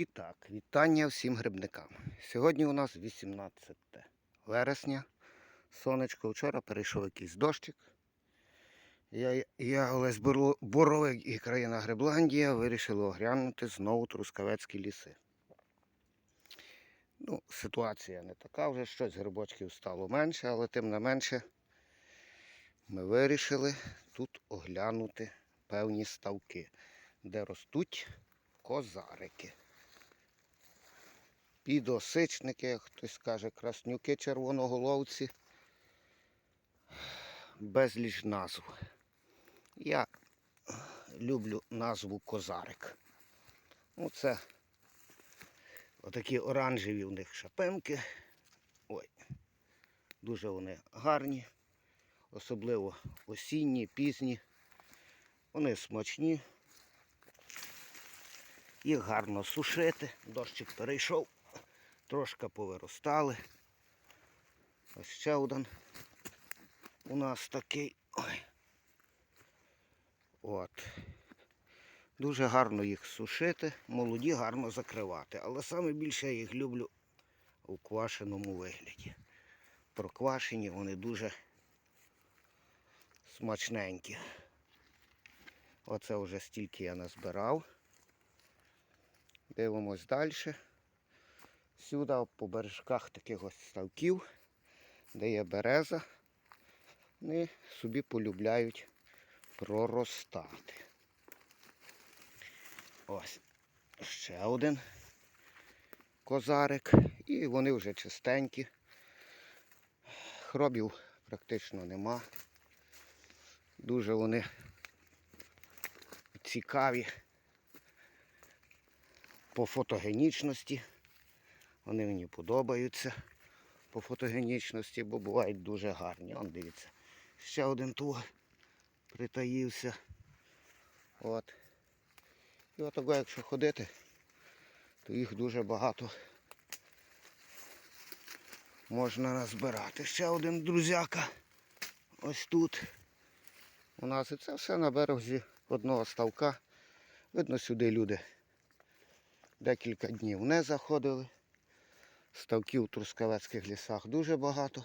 І так, вітання всім грибникам. Сьогодні у нас 18 вересня. Сонечко вчора перейшов якийсь дощик. Я, я Олесь Боро- Боровик і країна Грибландія вирішили оглянути знову Трускавецькі ліси. Ну, ситуація не така вже, щось грибочків стало менше, але тим не менше ми вирішили тут оглянути певні ставки, де ростуть козарики. Підосичники, хтось каже, краснюки червоноголовці. Безліч назв. Я люблю назву козарик. Ну, це отакі оранжеві у них шапинки. Ой, дуже вони гарні, особливо осінні, пізні. Вони смачні. Їх гарно сушити. Дощик перейшов, трошки повиростали. Ось ще один у нас такий. Ой. От. Дуже гарно їх сушити, молоді гарно закривати. Але саме більше я їх люблю у квашеному вигляді. Проквашені вони дуже смачненькі. Оце вже стільки я назбирав. Дивимось далі. Сюди по бережках таких ось ставків, де є береза, вони собі полюбляють проростати. Ось ще один козарик. І вони вже чистенькі. Хробів практично нема. Дуже вони цікаві по фотогенічності. Вони мені подобаються по фотогенічності, бо бувають дуже гарні. Он дивіться. Ще один туг притаївся. От. І отого, якщо ходити, то їх дуже багато можна назбирати. Ще один друзяка. Ось тут. У нас і це все на березі одного ставка. Видно, сюди люди декілька днів не заходили. Ставків у Трускавецьких лісах дуже багато.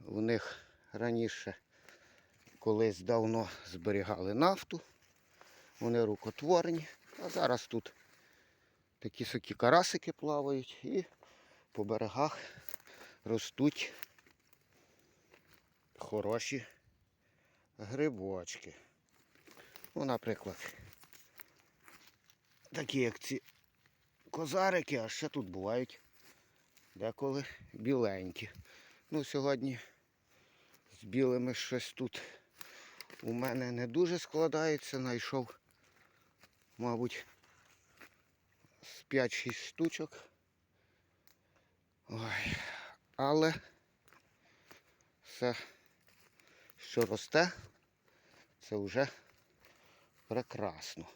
У них раніше колись давно зберігали нафту. Вони рукотворні. А зараз тут такі сокі карасики плавають і по берегах ростуть хороші грибочки. Ну, наприклад, такі як ці козарики, а ще тут бувають деколи біленькі. Ну, сьогодні з білими щось тут у мене не дуже складається. Знайшов, мабуть, з 5-6 штучок. Ой, але все, що росте, це вже прекрасно.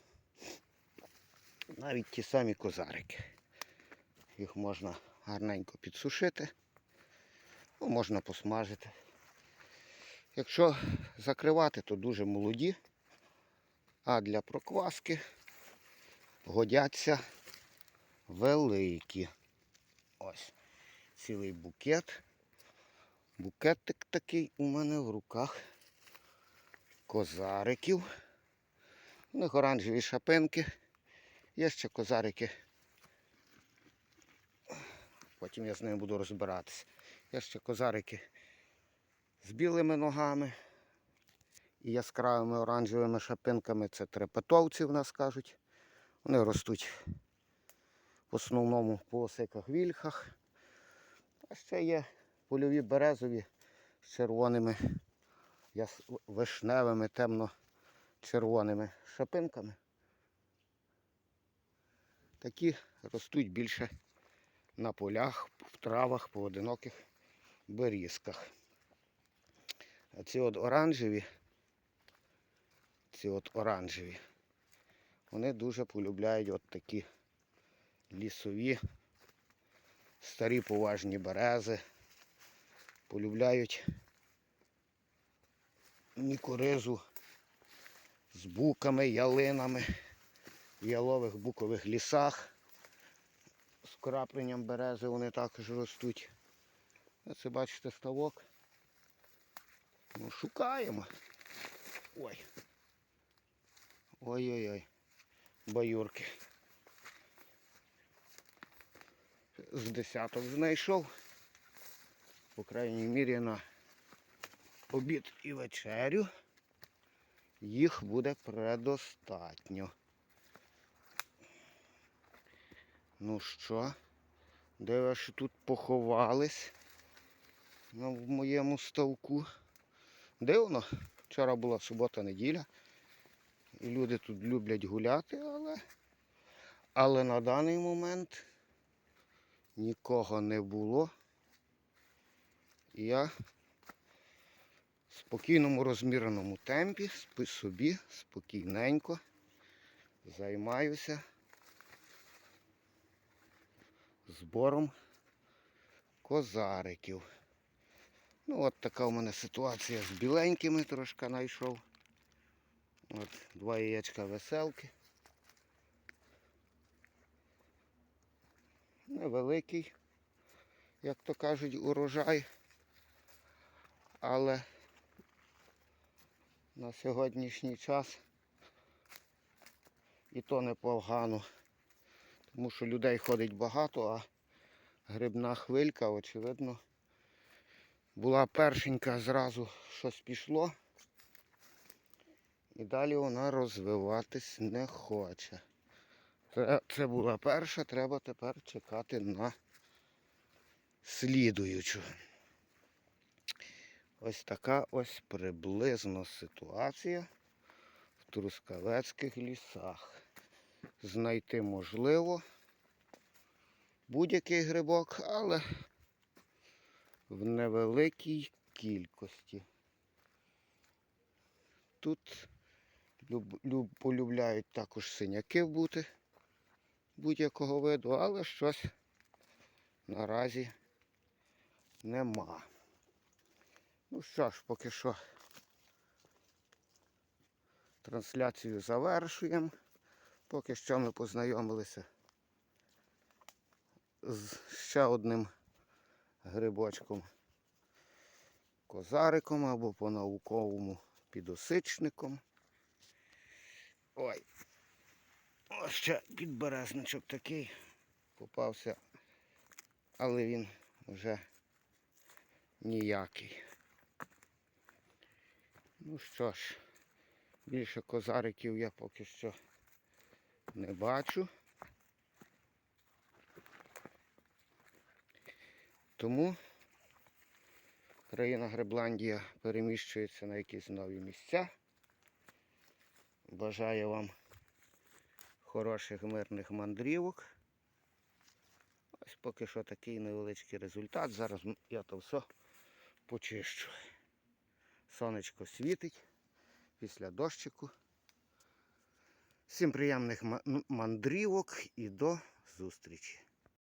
Навіть ті самі козарики. Їх можна гарненько підсушити, ну, можна посмажити. Якщо закривати, то дуже молоді, а для прокваски годяться великі. Ось цілий букет. Букетик такий у мене в руках козариків. У них оранжеві шапинки. Є ще козарики. Потім я з ними буду розбиратися. Є ще козарики з білими ногами і яскравими оранжевими шапинками. Це трепетовці в нас кажуть. Вони ростуть в основному по осиках вільхах. А ще є польові березові з червоними, вишневими, темно-червоними шапинками. Такі ростуть більше на полях, в травах, поодиноких берізках. А ці от оранжеві, ці от оранжеві, вони дуже полюбляють от такі лісові, старі поважні берези. Полюбляють мікоризу з буками, ялинами. Ялових букових лісах. З крапленням берези вони також ростуть. Оце бачите ставок. Ну, шукаємо. Ой. Ой-ой-ой. Баюрки. З десяток знайшов. По крайній мірі на обід і вечерю. Їх буде предостатньо. Ну що, де ж тут поховались на в моєму ставку? Дивно, вчора була субота-неділя. І люди тут люблять гуляти, але, але на даний момент нікого не було. Я в спокійному розміреному темпі, спи собі, спокійненько займаюся збором козариків. Ну от така у мене ситуація з біленькими трошки знайшов. От два яєчка веселки. Невеликий, як то кажуть, урожай. Але на сьогоднішній час і то непогано. Тому що людей ходить багато, а грибна хвилька, очевидно, була першенька, зразу щось пішло. І далі вона розвиватись не хоче. Це, це була перша, треба тепер чекати на слідуючу. Ось така ось приблизно ситуація в Трускавецьких лісах. Знайти можливо будь-який грибок, але в невеликій кількості. Тут люб, люб, полюбляють також синяки бути будь-якого виду, але щось наразі нема. Ну що ж, поки що трансляцію завершуємо. Поки що ми познайомилися з ще одним грибочком козариком або по-науковому підосичником. Ой, ось ще підберезничок такий попався, але він вже ніякий. Ну що ж, більше козариків я поки що не бачу. Тому країна Гребландія переміщується на якісь нові місця. Бажаю вам хороших мирних мандрівок. Ось поки що такий невеличкий результат. Зараз я то все почищу. Сонечко світить після дощику. Всім приємних ма- мандрівок і до зустрічі.